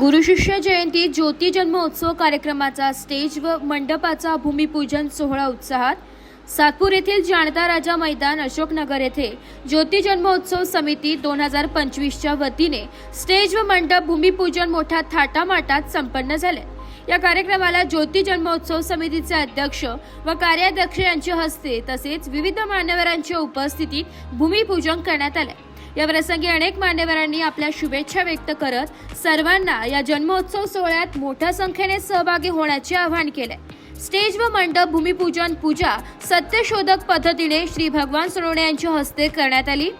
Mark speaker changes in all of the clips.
Speaker 1: गुरुशिष्य जयंती ज्योती जन्मोत्सव कार्यक्रमाचा स्टेज व मंडपाचा भूमिपूजन सोहळा उत्साहात सातपूर येथील जाणता राजा मैदान अशोकनगर येथे ज्योती जन्मोत्सव समिती दोन हजार पंचवीसच्या वतीने स्टेज व मंडप भूमिपूजन मोठ्या थाटामाटात संपन्न झाले. या कार्यक्रमाला ज्योती जन्मोत्सव समितीचे अध्यक्ष व कार्याध्यक्ष यांच्या हस्ते तसेच विविध मान्यवरांच्या उपस्थितीत भूमिपूजन करण्यात आले. या प्रसंगी अनेक मान्यवरांनी आपल्या शुभेच्छा व्यक्त करत सर्वांना या जन्मोत्सव सोहळ्यात मोठ्या संख्येने सहभागी होण्याचे आवाहन केले. स्टेज व मंडप भूमिपूजन पूजा सत्यशोधक पद्धतीने श्री भगवान सोनवणे यांच्या हस्ते करण्यात आली.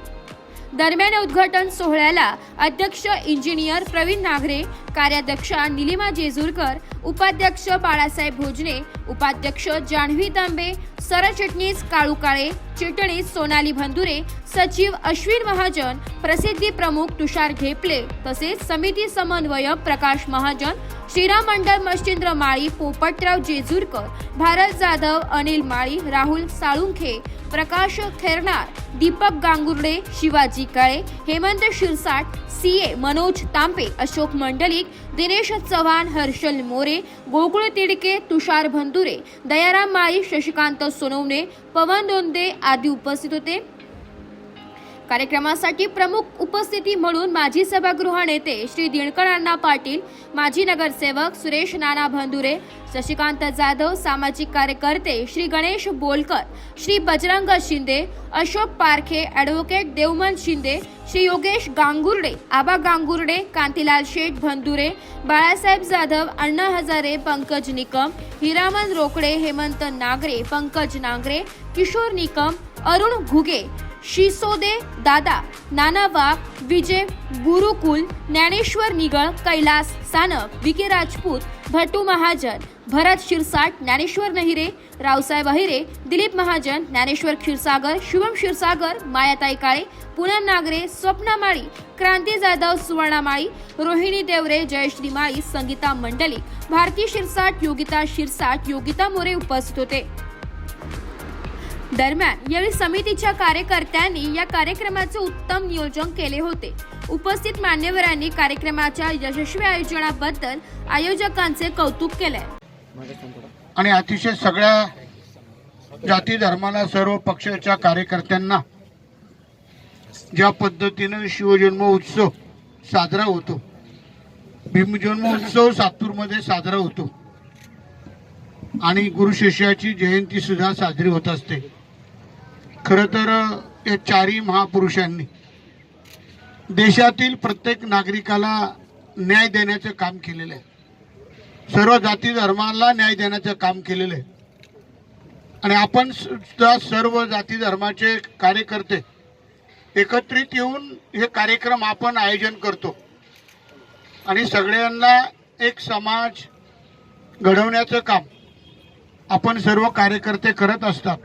Speaker 1: दरम्यान उद्घाटन सोहळ्याला अध्यक्ष इंजिनियर प्रवीण नागरे कार्याध्यक्षा निलिमा जेजूरकर उपाध्यक्ष बाळासाहेब भोजने उपाध्यक्ष जान्हवी तांबे सरचिटणीस काळू काळे चिटणीस सोनाली भंदुरे सचिव अश्विन महाजन प्रसिद्धी प्रमुख तुषार घेपले तसेच समिती समन्वयक प्रकाश महाजन श्रीराम मंडळ मच्छिंद्र माळी पोपटराव जेजूरकर भारत जाधव अनिल माळी राहुल साळुंखे प्रकाश खेरणार दीपक गांगुर्डे शिवाजी काळे हेमंत शिरसाट सी ए मनोज तांपे अशोक मंडलिक दिनेश चव्हाण हर्षल मोरे गोकुळ तिडके तुषार भंतुरे दयाराम माळी शशिकांत सोनवणे पवन दोंदे आदी उपस्थित होते. कार्यक्रमासाठी प्रमुख उपस्थिती म्हणून माजी सभागृह नेते श्री दिनकर अण्णा पाटील माजी नगरसेवक सुरेश नाना भंदुरे शशिकांत जाधव सामाजिक कार्यकर्ते श्री गणेश बोलकर श्री बजरंग शिंदे अशोक पारखे ॲडव्होकेट देवमन शिंदे श्री योगेश गांगुर्डे आबा गांगुर्डे कांतीलाल शेठ भंदुरे बाळासाहेब जाधव अण्णा हजारे पंकज निकम हिरामन रोकडे हेमंत नागरे पंकज नांगरे किशोर निकम अरुण घुगे शिसोदे दादा नाना वाघ विजय गुरुकुल ज्ञानेश्वर निगळ कैलास सानप विके राजपूत भटू महाजन भरत शिरसाट ज्ञानेश्वर नहिरे रावसाहेब अहिरे दिलीप महाजन ज्ञानेश्वर क्षीरसागर शुभम क्षीरसागर मायाताई काळे पूनम नागरे स्वप्ना माळी क्रांती जाधव सुवर्णा माळी रोहिणी देवरे जयश्री माळी संगीता मंडली भारती शिरसाट योगिता शिरसाट योगिता मोरे उपस्थित होते. दरम्यान यावेळी समितीच्या कार्यकर्त्यांनी या कार्यक्रमाचे उत्तम नियोजन केले होते. उपस्थित मान्यवरांनी कार्यक्रमाच्या यशस्वी आयोजनाबद्दल आयोजकांचे कौतुक केले.
Speaker 2: आणि अतिशय सगळ्या जाती धर्माला सर्व पक्षाच्या कार्यकर्त्यांना ज्या पद्धतीनं शिवजन्म उत्सव साजरा होतो भीमजन्म उत्सव सातूरमध्ये साजरा होतो आणि गुरु शिष्याची जयंती सुद्धा साजरी होत असते. खरं तर या चारही महापुरुषांनी देशातील प्रत्येक नागरिकाला न्याय देण्याचं काम केलेलं आहे. सर्व जाती धर्माला न्याय देण्याचं काम केलेलं आहे. आणि आपण सुद्धा सर्व जाती धर्माचे कार्यकर्ते एकत्रित येऊन हे कार्यक्रम आपण आयोजन करतो. आणि सगळ्यांना एक समाज घडवण्याचं काम आपण सर्व कार्यकर्ते करत असतात.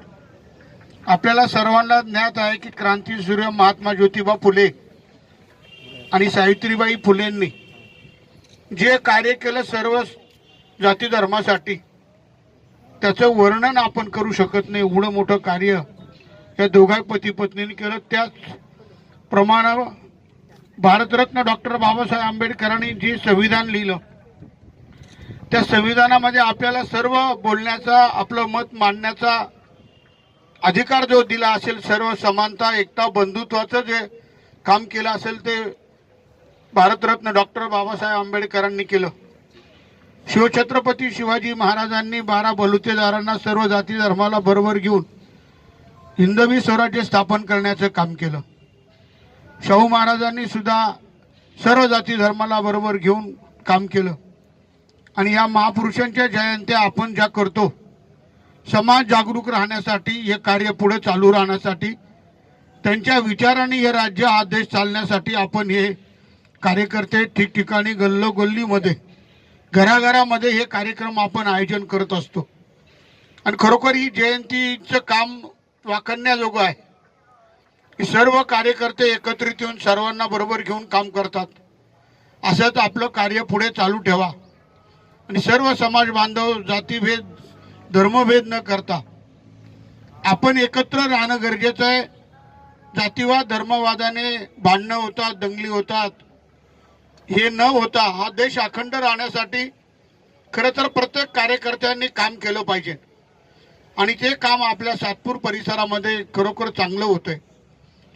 Speaker 2: आपल्याला सर्वांना ज्ञात आहे की क्रांतीसूर्य महात्मा ज्योतिबा फुले आणि सावित्रीबाई फुलेंनी जे कार्य केलं सर्व जाती धर्मासाठी त्याचं वर्णन आपण करू शकत नाही. एवढं मोठं कार्य या दोघा पती पत्नीने केलं. त्याच प्रमाणावर भारतरत्न डॉक्टर बाबासाहेब आंबेडकरांनी जे संविधान लिहिलं त्या संविधानामध्ये आपल्याला सर्व बोलण्याचा आपलं मत मांडण्याचा अधिकार जो दिला असेल सर्व समानता एकता बंधुत्वाचं जे काम केलं असेल ते भारतरत्न डॉक्टर बाबासाहेब आंबेडकरांनी केलं. शिवछत्रपती शिवाजी महाराजांनी बारा बलुतेदारांना सर्व जाती धर्माला बरोबर घेऊन हिंदवी स्वराज्य स्थापन करण्याचं काम केलं. शाहू महाराजांनी सुद्धा सर्व जाती धर्माला बरोबर घेऊन काम केलं. आणि या महापुरुषांच्या जयंत्या आपण ज्या करतो समाज जागरूक राहण्यासाठी हे कार्य पुढे चालू राहण्यासाठी त्यांच्या विचाराने हे राज्य हा देश चालण्यासाठी आपण हे कार्यकर्ते ठिकठिकाणी गल्लोगल्लीमध्ये घराघरामध्ये हे कार्यक्रम आपण आयोजन करत असतो. आणि खरोखर ही जयंतीचं काम वाकण्याजोगं आहे. सर्व कार्यकर्ते एकत्रित येऊन सर्वांना बरोबर घेऊन काम करतात. असंच आपलं कार्य पुढे चालू ठेवा. आणि सर्व समाज बांधव जातीभेद धर्मभेद न करता आपण एकत्र राहणं गरजेचं आहे. जातीवाद धर्मवादाने भांडणं होतात दंगली होतात. हे न होता हा देश अखंड राहण्यासाठी खरं तर प्रत्येक कार्यकर्त्यांनी काम केलं पाहिजे. आणि ते काम आपल्या सातपूर परिसरामध्ये खरोखर चांगलं होतंय.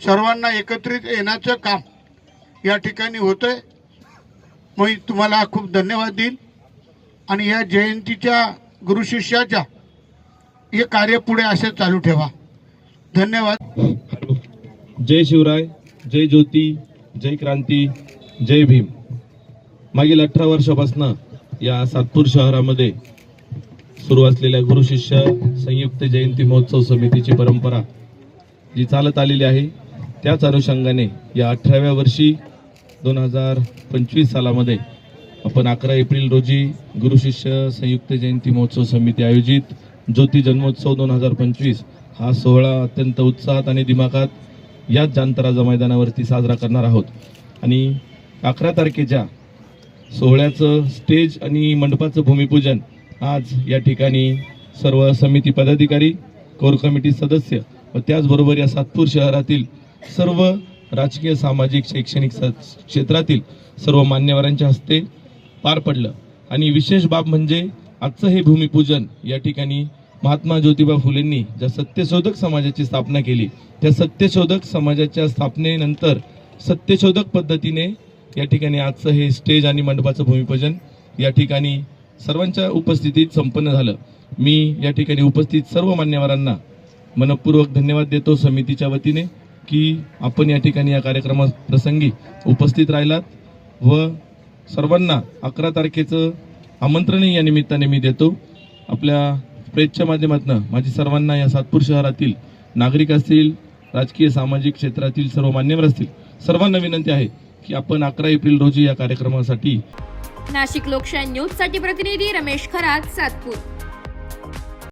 Speaker 2: सर्वांना एकत्रित येण्याचं काम या ठिकाणी होतंय. मग तुम्हाला खूप धन्यवाद देईन. आणि या जयंतीच्या गुरुशिष्याच्या हे कार्य पुढे असे चालू ठेवा. धन्यवाद.
Speaker 3: जय शिवराय जय ज्योती जय क्रांती जय भीम. मागील अठरा वर्षापासनं या सातपूर शहरामध्ये सुरू असलेल्या गुरुशिष्य संयुक्त जयंती महोत्सव समितीची परंपरा जी चालत आलेली आहे त्याच अनुषंगाने या अठराव्या वर्षी दोन हजार पंचवीस सालामध्ये आपण अकरा एप्रिल रोजी गुरुशिष्य संयुक्त जयंती महोत्सव समिती आयोजित ज्योती जन्मोत्सव दोन हजार पंचवीस हा सोहळा अत्यंत उत्साहात आणि दिमाखात याच जांतराजा मैदानावरती साजरा करणार आहोत. आणि अकरा तारखेच्या सोहळ्याचं स्टेज आणि मंडपाचं भूमिपूजन आज या ठिकाणी सर्व समिती पदाधिकारी कोर कमिटी सदस्य व त्याचबरोबर या सातपूर शहरातील सर्व राजकीय सामाजिक शैक्षणिक स- क्षेत्रातील सर्व मान्यवरांच्या हस्ते पार पडलं. आणि विशेष बाब म्हणजे आजचं हे भूमिपूजन या ठिकाणी महात्मा ज्योतिबा फुलेंनी ज्या सत्यशोधक समाजाची स्थापना केली त्या सत्यशोधक समाजाच्या स्थापनेनंतर सत्यशोधक पद्धतीने या ठिकाणी आजचं हे स्टेज आणि मंडपाचं भूमिपूजन या ठिकाणी सर्वांच्या उपस्थितीत संपन्न झालं. मी या ठिकाणी उपस्थित सर्व मान्यवरांना मनपूर्वक धन्यवाद देतो समितीच्या वतीने की आपण या ठिकाणी या कार्यक्रमा प्रसंगी उपस्थित राहिलात व सर्वांना अकरा तारखेचं आमंत्रणही या निमित्ताने मी देतो. आपल्या प्रेसच्या माध्यमातून माझी सर्वांना या सातपूर शहरातील नागरिक असतील राजकीय सामाजिक क्षेत्रातील सर्व मान्यवर असतील सर्वांना विनंती आहे की आपण अकरा एप्रिल रोजी या कार्यक्रमासाठी
Speaker 1: नाशिक लोकशाही न्यूजसाठी प्रतिनिधी रमेश खरात सातपूर.